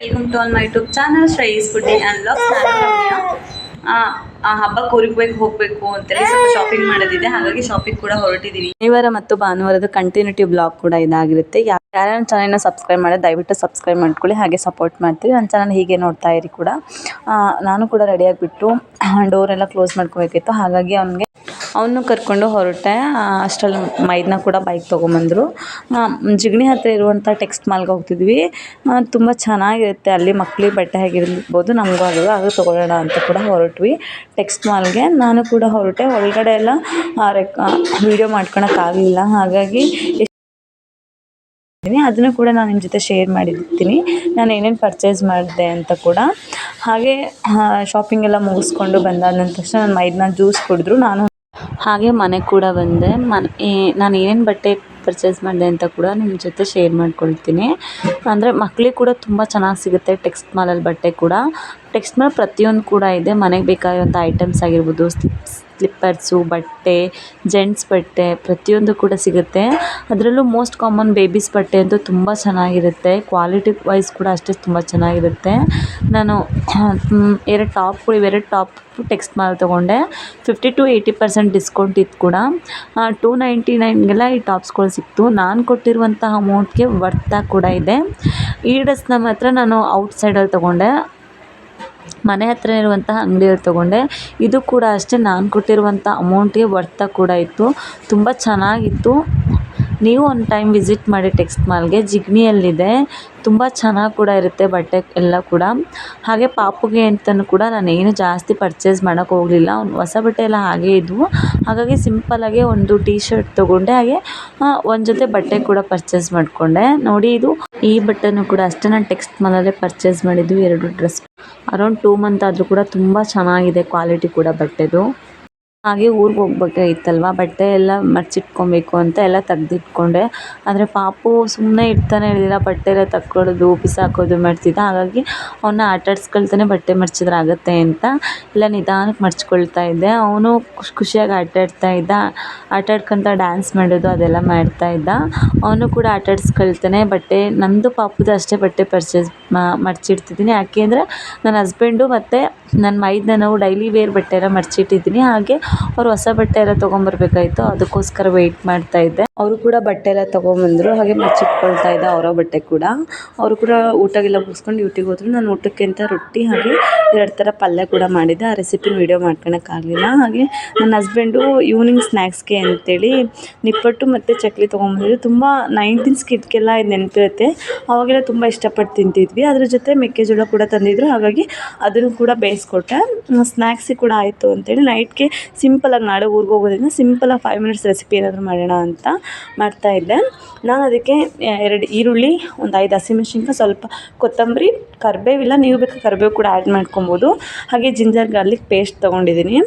Welcome to all my YouTube channel Shreyas foodie and ನಾನು ಆ, ಹಬ್ಬಕ್ಕೆ ಊರಿಗೆ ಹೋಗಬೇಕು ಅಂತೇಳಿ ಸ್ವಲ್ಪ ಶಾಪಿಂಗ್ ಮಾಡೋದಿದೆ ಹಾಗಾಗಿ ಶಾಪಿಂಗ್ ಕೂಡ ಹೊರಟಿದ್ದೀವಿ ಶನಿವಾರ ಮತ್ತು ಭಾನುವಾರದ ಕಂಟಿನ್ಯೂಟಿ ಬ್ಲಾಗ್ ಕೂಡ ಇದಾಗಿರುತ್ತೆ. ಯಾರು ನನ್ನ ಚಾನಲ್ನ ಸಬ್ಸ್ಕ್ರೈಬ್ ಮಾಡಿ ದಯವಿಟ್ಟು ಸಬ್ಸ್ಕ್ರೈಬ್ ಮಾಡ್ಕೊಳ್ಳಿ ಹಾಗೆ ಸಪೋರ್ಟ್ ಮಾಡ್ತೀವಿ. ನನ್ನ ಚಾನಲ್ ಹೀಗೆ ನೋಡ್ತಾ ಇರಿ ಕೂಡ. ನಾನು ಕೂಡ ರೆಡಿಯಾಗಿಬಿಟ್ಟು ಡೋರೆಲ್ಲ ಕ್ಲೋಸ್ ಮಾಡ್ಕೋಬೇಕಿತ್ತು ಹಾಗಾಗಿ ಅವನಿಗೆ ಅವನು ಕರ್ಕೊಂಡು ಹೊರಟೆ. ಅಷ್ಟರಲ್ಲಿ ಮೈದನ ಕೂಡ ಬೈಕ್ ತೊಗೊಂಬಂದರು. ಜಿಗಣಿ ಹತ್ತಿರ ಇರುವಂಥ ಟೆಕ್ಸ್ಟ್ ಮಾಲ್ಗೆ ಹೋಗ್ತಿದ್ವಿ. ತುಂಬ ಚೆನ್ನಾಗಿರುತ್ತೆ. ಅಲ್ಲಿ ಮಕ್ಳಿಗೆ ಬಟ್ಟೆ ಆಗಿರ್ಬೋದು ನಮಗೂ ಅದು ಅದು ತೊಗೊಳ್ಳೋಣ ಅಂತ ಕೂಡ ಹೊರಟ್ವಿ. ಟೆಕ್ಸ್ಟ್ ಮಾಲ್ಗೆ ನಾನು ಕೂಡ ಹೊರಟೆ. ಒಳಗಡೆ ಎಲ್ಲ ವೀಡಿಯೋ ಮಾಡ್ಕೊಳಕ್ಕಾಗಲಿಲ್ಲ ಹಾಗಾಗಿ ಅದನ್ನು ಕೂಡ ನಾನು ನಿಮ್ಮ ಜೊತೆ ಶೇರ್ ಮಾಡಿರ್ತೀನಿ. ನಾನು ಏನೇನು ಪರ್ಚೇಸ್ ಮಾಡಿದೆ ಅಂತ ಕೂಡ. ಹಾಗೆ ಶಾಪಿಂಗ್ ಎಲ್ಲ ಮುಗಿಸ್ಕೊಂಡು ಬಂದಾದ ತಕ್ಷಣ ನನ್ನ ಮೈದನ್ನ ಜ್ಯೂಸ್ ಕುಡಿದ್ರು. ನಾನು ಹಾಗೆ ಮನೆಗೆ ಕೂಡ ಬಂದೆ. ಮನೆ ನಾನು ಏನೇನು ಬಟ್ಟೆ ಪರ್ಚೇಸ್ ಮಾಡಿದೆ ಅಂತ ಕೂಡ ನಿಮ್ಮ ಜೊತೆ ಶೇರ್ ಮಾಡ್ಕೊಳ್ತೀನಿ. ಅಂದರೆ ಮಕ್ಳಿಗೆ ಕೂಡ ತುಂಬ ಚೆನ್ನಾಗಿ ಸಿಗುತ್ತೆ ಟೆಕ್ಸ್ಟ್ ಮಾಲಲ್ಲಿ ಬಟ್ಟೆ ಕೂಡ. ಟೆಕ್ಸ್ಟ್ ಮೇಲೆ ಪ್ರತಿಯೊಂದು ಕೂಡ ಇದೆ. ಮನೆಗೆ ಬೇಕಾಗಿರುವಂಥ ಐಟಮ್ಸ್ ಆಗಿರ್ಬೋದು ಸ್ಲಿಪ್ಪರ್ಸು ಬಟ್ಟೆ ಜೆಂಟ್ಸ್ ಬಟ್ಟೆ ಪ್ರತಿಯೊಂದು ಕೂಡ ಸಿಗುತ್ತೆ. ಅದರಲ್ಲೂ ಮೋಸ್ಟ್ ಕಾಮನ್ ಬೇಬೀಸ್ ಬಟ್ಟೆ ಅಂತೂ ತುಂಬ ಚೆನ್ನಾಗಿರುತ್ತೆ. ಕ್ವಾಲಿಟಿ ವೈಸ್ ಕೂಡ ಅಷ್ಟೇ ತುಂಬ ಚೆನ್ನಾಗಿರುತ್ತೆ. ನಾನು ಎರಡು ಟಾಪ್ಗಳು ಇವೆರಡು ಟಾಪ್ ಟೆಕ್ಸ್ಟ್ ಮಾಲ್ ತೊಗೊಂಡೆ. Fifty to eighty percent discount ಇತ್ತು ಕೂಡ. ಟೂ ನೈಂಟಿ ನೈನ್ಗೆಲ್ಲ ಈ ಟಾಪ್ಸ್ಗಳು ಸಿಕ್ತು. ನಾನು ಕೊಟ್ಟಿರುವಂತಹ ಅಮೌಂಟ್ಗೆ ವರ್ತಾಗಿ ಕೂಡ ಇದೆ. ಈ ಡ್ರೆಸ್ನ ಮಾತ್ರ ನಾನು ಔಟ್ಸೈಡಲ್ಲಿ ತೊಗೊಂಡೆ. ಮನೆ ಹತ್ತಿರ ಇರುವಂತಹ ಅಂಗಡಿಯಲ್ಲಿ ತೊಗೊಂಡೆ. ಇದು ಕೂಡ ಅಷ್ಟೇ, ನಾನು ಕೊಟ್ಟಿರುವಂಥ ಅಮೌಂಟ್ಗೆ ವರ್ತ ಕೂಡ ಇತ್ತು. ತುಂಬ ಚೆನ್ನಾಗಿತ್ತು. ನೀವು ಒಂದು ಟೈಮ್ ವಿಸಿಟ್ ಮಾಡಿ ಟೆಕ್ಸ್ಟ್ ಮಾಲ್ಗೆ ಜಿಗ್ನಿಯಲ್ಲಿದೆ. ತುಂಬ ಚೆನ್ನಾಗಿ ಕೂಡ ಇರುತ್ತೆ ಬಟ್ಟೆ ಎಲ್ಲ ಕೂಡ. ಹಾಗೆ ಪಾಪುಗೆ ಅಂತಲೂ ಕೂಡ ನಾನು ಏನು ಜಾಸ್ತಿ ಪರ್ಚೇಸ್ ಮಾಡೋಕ್ಕೆ ಹೋಗಲಿಲ್ಲ. ಅವ್ನು ಹೊಸ ಬಟ್ಟೆ ಎಲ್ಲ ಹಾಗೇ ಇದ್ವು. ಹಾಗಾಗಿ ಸಿಂಪಲ್ಲಾಗೆ ಒಂದು ಟೀ ಶರ್ಟ್ ತೊಗೊಂಡೆ. ಹಾಗೆ ಒಂದು ಜೊತೆ ಬಟ್ಟೆ ಕೂಡ ಪರ್ಚೇಸ್ ಮಾಡಿಕೊಂಡೆ. ನೋಡಿ ಇದು ಈ ಬಟ್ಟೆನೂ ಕೂಡ ಅಷ್ಟೇ ನಾನು ಟೆಕ್ಸ್ಟ್ ಮಾಲಲ್ಲೇ ಪರ್ಚೇಸ್ ಮಾಡಿದ್ದು ಎರಡು ಡ್ರೆಸ್ ಅರೌಂಡ್ ಟೂ ಮಂತ್ ಆದರೂ ಕೂಡ ತುಂಬ ಚೆನ್ನಾಗಿದೆ ಕ್ವಾಲಿಟಿ ಕೂಡ ಬಟ್ಟೆದು. ಹಾಗೆ ಊರಿಗೆ ಹೋಗ್ಬೇಕಾಗಿತ್ತಲ್ವ ಬಟ್ಟೆ ಎಲ್ಲ ಮಡ್ಚಿಟ್ಕೊಬೇಕು ಅಂತ ಎಲ್ಲ ತೆಗ್ದಿಟ್ಕೊಂಡೆ. ಆದರೆ ಪಾಪು ಸುಮ್ಮನೆ ಇರ್ತಾನೆ ಇರಲಿಲ್ಲ. ಬಟ್ಟೆ ಎಲ್ಲ ತಕ್ಕೊಳ್ಳೋದು ಬಿಸಾಕೋದು ಮಾಡ್ತಿದ್ದ. ಹಾಗಾಗಿ ಅವನ್ನ ಆಟಾಡ್ಸ್ಕೊಳ್ತಾನೆ ಬಟ್ಟೆ ಮಡ್ಚಿದ್ರೆ ಆಗುತ್ತೆ ಅಂತ ಎಲ್ಲ ನಿಧಾನಕ್ಕೆ ಮಡ್ಚ್ಕೊಳ್ತಾ ಇದ್ದೆ. ಅವನು ಖುಷಿ ಖುಷಿಯಾಗಿ ಆಟಾಡ್ತಾ ಇದ್ದ. ಆಟಾಡ್ಕೊತ ಡ್ಯಾನ್ಸ್ ಮಾಡೋದು ಅದೆಲ್ಲ ಮಾಡ್ತಾ ಇದ್ದ. ಅವನು ಕೂಡ ಆಟಾಡ್ಸ್ಕೊಳ್ತಾನೆ ಬಟ್ಟೆ, ನಂದು ಪಾಪದ ಅಷ್ಟೇ ಬಟ್ಟೆ ಪರ್ಚೇಸ್ ಮಡ್ಚಿಡ್ತಿದ್ದೀನಿ ಯಾಕೆ ಅಂದರೆ ನನ್ನ ಹಸ್ಬೆಂಡು ಮತ್ತು ನನ್ನ ಮೈದನ್ನ ನಾವು ಡೈಲಿ ವೇರ್ ಬಟ್ಟೆ ಎಲ್ಲ ಮಡ್ಚಿಟ್ಟಿದ್ದೀನಿ ಹಾಗೆ ಅವ್ರು ಹೊಸ ಬಟ್ಟೆ ಎಲ್ಲ ತೊಗೊಂಬರ್ಬೇಕಾಯ್ತು. ಅದಕ್ಕೋಸ್ಕರ ವೇಟ್ ಮಾಡ್ತಾ ಇದ್ದೆ. ಅವರು ಕೂಡ ಬಟ್ಟೆ ಎಲ್ಲ ಬಂದ್ರು ಹಾಗೆ ಮಚ್ಚಿಟ್ಕೊಳ್ತಾ ಇದ್ದ ಅವರ ಬಟ್ಟೆ ಕೂಡ. ಅವರು ಕೂಡ ಊಟ ಊಟಗೆಲ್ಲ ಮುಗಿಸ್ಕೊಂಡು ಡ್ಯೂಟಿಗೆ ಹೋದ್ರು. ನಾನು ಊಟಕ್ಕೆ ಅಂತ ರೊಟ್ಟಿ ಹಾಗೆ ಎರಡು ಥರ ಪಲ್ಯ ಕೂಡ ಮಾಡಿದ್ದೆ. ಆ ರೆಸಿಪಿನ ವೀಡಿಯೋ ಮಾಡ್ಕೊಳಕ್ಕಾಗಲಿಲ್ಲ ಹಾಗೆ ನನ್ನ ಹಸ್ಬೆಂಡು ಈವ್ನಿಂಗ್ ಸ್ನ್ಯಾಕ್ಸ್ಗೆ ಅಂತೇಳಿ ನಿಪ್ಪಟ್ಟು ಮತ್ತು ಚಕ್ಲಿ ತೊಗೊಂಬಂದಿದ್ರು. ತುಂಬ ನೈನ್ಟೀನ್ ಸ್ಕಿಟ್ಗೆಲ್ಲ ಇದು ನೆನಪಿರುತ್ತೆ. ಅವಾಗೆಲ್ಲ ತುಂಬ ಇಷ್ಟಪಟ್ಟು ತಿಂತಿದ್ವಿ. ಅದ್ರ ಜೊತೆ ಮೆಕ್ಕೆಜೋಳ ಕೂಡ ತಂದಿದ್ರು. ಹಾಗಾಗಿ ಅದನ್ನು ಕೂಡ ಬೇಯಿಸ್ಕೊಟ್ಟೆ. ಸ್ನ್ಯಾಕ್ಸಿಗೆ ಕೂಡ ಆಯಿತು ಅಂತೇಳಿ ನೈಟ್ಗೆ ಸಿಂಪಲಾಗಿ ನಾಳೆ ಊರಿಗೆ ಹೋಗೋದ್ರಿಂದ ಸಿಂಪಲಾಗಿ ಫೈವ್ ಮಿನಿಟ್ಸ್ ರೆಸಿಪಿ ಏನಾದರೂ ಮಾಡೋಣ ಅಂತ ಮಾಡ್ತಾಯಿದ್ದೆ ನಾನು ಅದಕ್ಕೆ ಎರಡು ಈರುಳ್ಳಿ, ಒಂದು ಐದು ಹಸಿಮೆಣ್ಸಿನ್ಕಾಯಿ ಸ್ವಲ್ಪ ಕೊತ್ತಂಬರಿ, ಕರಿಬೇವಿಲ್ಲ. ನೀವು ಬೇಕಾದ್ರೆ ಕರಿಬೇವು ಕೂಡ ಆ್ಯಡ್ ಮಾಡ್ಕೊಬೋದು. ಹಾಗೆ ಜಿಂಜರ್ ಗಾರ್ಲಿಕ್ ಪೇಸ್ಟ್ ತೊಗೊಂಡಿದ್ದೀನಿ.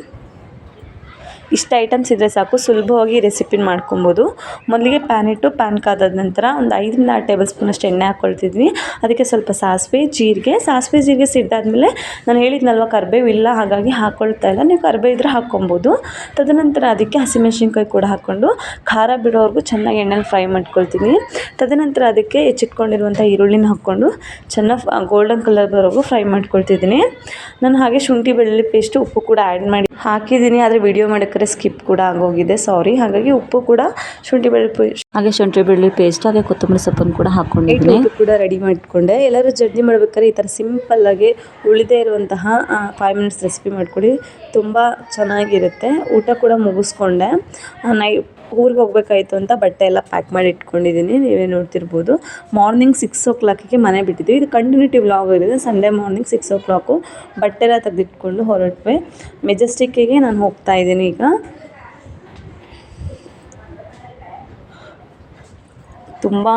ಇಷ್ಟು ಐಟಮ್ಸ್ ಇದ್ದರೆ ಸಾಕು, ಸುಲಭವಾಗಿ ರೆಸಿಪಿನ ಮಾಡ್ಕೊಬೋದು. ಮೊದಲಿಗೆ ಪ್ಯಾನ್ ಇಟ್ಟು ಪ್ಯಾನ್ ಕಾದಾದ ನಂತರ ಒಂದು ಐದರಿಂದ ಆರು ಟೇಬಲ್ ಸ್ಪೂನಷ್ಟು ಎಣ್ಣೆ ಹಾಕ್ಕೊಳ್ತಿದ್ವಿ ಅದಕ್ಕೆ ಸ್ವಲ್ಪ ಸಾಸಿವೆ, ಜೀರಿಗೆ ಸಾಸಿವೆ, ಜೀರಿಗೆ ಸಿಡ್ದಾದ್ಮೇಲೆ ನಾನು ಹೇಳಿದ್ನಲ್ವ ಕರಿಬೇವು ಇಲ್ಲ, ಹಾಗಾಗಿ ಹಾಕ್ಕೊಳ್ತಾ ಇಲ್ಲ. ನೀವು ಕರಿಬೇವು ಇದ್ದರೆ ಹಾಕ್ಕೊಬೋದು ತದನಂತರ ಅದಕ್ಕೆ ಹಸಿಮೆಣ್ಸಿನ್ಕಾಯಿ ಕೂಡ ಹಾಕ್ಕೊಂಡು ಖಾರ ಬಿಡೋವರೆಗೂ ಚೆನ್ನಾಗಿ ಎಣ್ಣೆಲಿ ಫ್ರೈ ಮಾಡ್ಕೊಳ್ತೀನಿ. ತದನಂತರ ಅದಕ್ಕೆ ಹೆಚ್ಚಿಟ್ಕೊಂಡಿರುವಂಥ ಈರುಳ್ಳಿನ ಹಾಕ್ಕೊಂಡು ಚೆನ್ನಾಗಿ ಗೋಲ್ಡನ್ ಕಲರ್ ಬರೋವರೆಗೂ ಫ್ರೈ ಮಾಡ್ಕೊಳ್ತಿದ್ದೀನಿ. ನಾನು ಹಾಗೆ ಶುಂಠಿ, ಬೆಳ್ಳುಳ್ಳಿ ಪೇಸ್ಟು ಉಪ್ಪು ಕೂಡ ಆ್ಯಡ್ ಮಾಡಿ ಹಾಕಿದ್ದೀನಿ, ಆದರೆ ವಿಡಿಯೋ ಮಾಡೋಕ್ಕೆ ಸ್ಕಿಪ್ ಕೂಡ ಆಗೋಗಿದೆ. ಸಾರಿ ಹಾಗಾಗಿ ಉಪ್ಪು ಕೂಡ ಶುಂಠಿ ಬೆಳ್ಳುಳ್ಳಿ ಹಾಗೆ ಶುಂಠಿ ಬೆಳ್ಳುಳ್ಳಿ ಪೇಸ್ಟ್ ಹಾಗೆ ಕೊತ್ತಂಬರಿ ಸೊಪ್ಪನ್ನು ಕೂಡ ಹಾಕ್ಕೊಂಡಿದ್ದೀನಿ ಕೂಡ ರೆಡಿ ಮಾಡಿಕೊಂಡೆ. ಎಲ್ಲರೂ ಚಟ್ನಿ ಮಾಡ್ಬೇಕಾದ್ರೆ ಈ ಥರ ಸಿಂಪಲ್ಲಾಗಿ ಉಳಿದೇ ಇರುವಂತಹ ಫೈವ್ ಮಿನಿಟ್ಸ್ ರೆಸಿಪಿ ಮಾಡ್ಕೊಳ್ಳಿ. ತುಂಬ ಚೆನ್ನಾಗಿರುತ್ತೆ. ಊಟ ಕೂಡ ಮುಗಿಸ್ಕೊಂಡೆ. ನೈ ಊರಿಗೆ ಹೋಗ್ಬೇಕಾಯ್ತು ಅಂತ ಬಟ್ಟೆ ಎಲ್ಲ ಪ್ಯಾಕ್ ಮಾಡಿ ಇಟ್ಕೊಂಡಿದ್ದೀನಿ ನೀವೇ ನೋಡ್ತಿರ್ಬೋದು. ಮಾರ್ನಿಂಗ್ ಸಿಕ್ಸ್ ಓ ಕ್ಲಾಕಿಗೆ ಮನೆ ಬಿಟ್ಟಿದ್ದೀವಿ ಇದು ಕಂಟಿನ್ಯೂಟಿ ವ್ಲಾಗ್ ಆಗಿದೆ Sunday morning six o'clock ಬಟ್ಟೆ ಎಲ್ಲ ತೆಗೆದಿಟ್ಕೊಂಡು ಹೊರಟ್ವಿ. ಮೆಜೆಸ್ಟಿಕ್ಕಿಗೆ ನಾನು ಹೋಗ್ತಾ ಇದ್ದೀನಿ ಈಗ. ತುಂಬ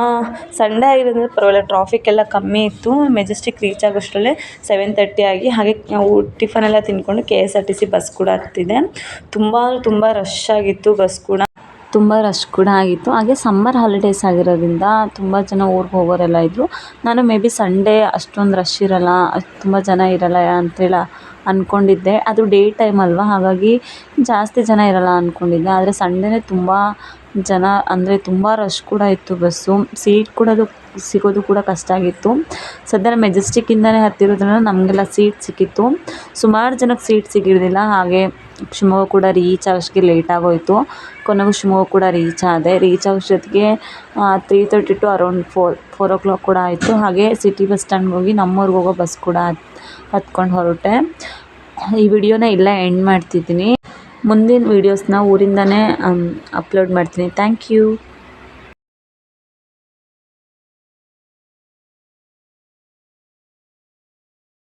ಸಂಡೇ ಆಗಿರೋದ್ರಿಂದ ಪರವಾಗಿಲ್ಲ ಟ್ರಾಫಿಕ್ ಎಲ್ಲ ಕಮ್ಮಿ ಇತ್ತು. ಮೆಜೆಸ್ಟಿಕ್ ರೀಚ್ ಆಗೋಷ್ಟರಲ್ಲೇ ಸೆವೆನ್ ತರ್ಟಿ ಆಗಿ, ಹಾಗೆ ಟಿಫನ್ ಎಲ್ಲ ತಿಂದ್ಕೊಂಡು K S R T C bus ಕೂಡ ಹತ್ತಿದೆ. ತುಂಬ ತುಂಬ ರಶ್ ಆಗಿತ್ತು ಬಸ್ ಕೂಡ. ತುಂಬ ರಶ್ ಕೂಡ ಆಗಿತ್ತು. ಹಾಗೆ ಸಮ್ಮರ್ ಹಾಲಿಡೇಸ್ ಆಗಿರೋದ್ರಿಂದ ತುಂಬ ಜನ ಊರಿಗೆ ಹೋಗೋರೆಲ್ಲ ಇದ್ದರು ನಾನು ಮೇ ಬಿ ಸಂಡೇ ಅಷ್ಟೊಂದು ರಶ್ ಇರೋಲ್ಲ, ತುಂಬ ಜನ ಇರೋಲ್ಲ ಅಂತೇಳಿ ಅಂದ್ಕೊಂಡಿದ್ದೆ ಅದು ಡೇ ಟೈಮ್ ಅಲ್ವಾ? ಹಾಗಾಗಿ ಜಾಸ್ತಿ ಜನ ಇರೋಲ್ಲ ಅಂದ್ಕೊಂಡಿದ್ದೆ ಆದರೆ ಸಂಡೇನೇ ತುಂಬ ಜನ ಅಂದರೆ ತುಂಬ ರಶ್ ಕೂಡ ಇತ್ತು ಬಸ್ಸು ಸೀಟ್ ಕೂಡ ಅದು ಸಿಗೋದು ಕೂಡ ಕಷ್ಟ ಆಗಿತ್ತು. ಸದ್ಯ ಮೆಜೆಸ್ಟಿಕ್ಕಿಂದನೇ ಹತ್ತಿರೋದ್ರಿಂದ ನಮಗೆಲ್ಲ ಸೀಟ್ ಸಿಕ್ಕಿತ್ತು. ಸುಮಾರು ಜನಕ್ಕೆ ಸೀಟ್ ಸಿಗಿರಲಿಲ್ಲ. ಹಾಗೆ ಶಿವಮೊಗ್ಗ ಕೂಡ ರೀಚ್ ಆಗೋಷ್ಟಿಗೆ ಲೇಟ್ ಆಗೋಯಿತು. ಕೊನೆಗೂ ಶಿವಮೊಗ್ಗ ಕೂಡ ರೀಚ್ ಆದೆ. Reach ಆಗೋಷ್ಟೊತ್ತಿಗೆ three thirty to around four four o'clock ಕೂಡ ಆಯಿತು. ಹಾಗೆ ಸಿಟಿ ಬಸ್ ಸ್ಟ್ಯಾಂಡ್ಗೆ ಹೋಗಿ ನಮ್ಮೂರಿಗೆ ಹೋಗೋ ಬಸ್ ಕೂಡ ಹತ್, ಹತ್ಕೊಂಡು ಹೊರಟೆ. ಈ ವಿಡಿಯೋನ ಇಲ್ಲೇ ಎಂಡ್ ಮಾಡ್ತಿದ್ದೀನಿ. ಮುಂದಿನ ವೀಡಿಯೋಸ್ನ ಊರಿಂದನೇ ಅಪ್ಲೋಡ್ ಮಾಡ್ತೀನಿ. Thank you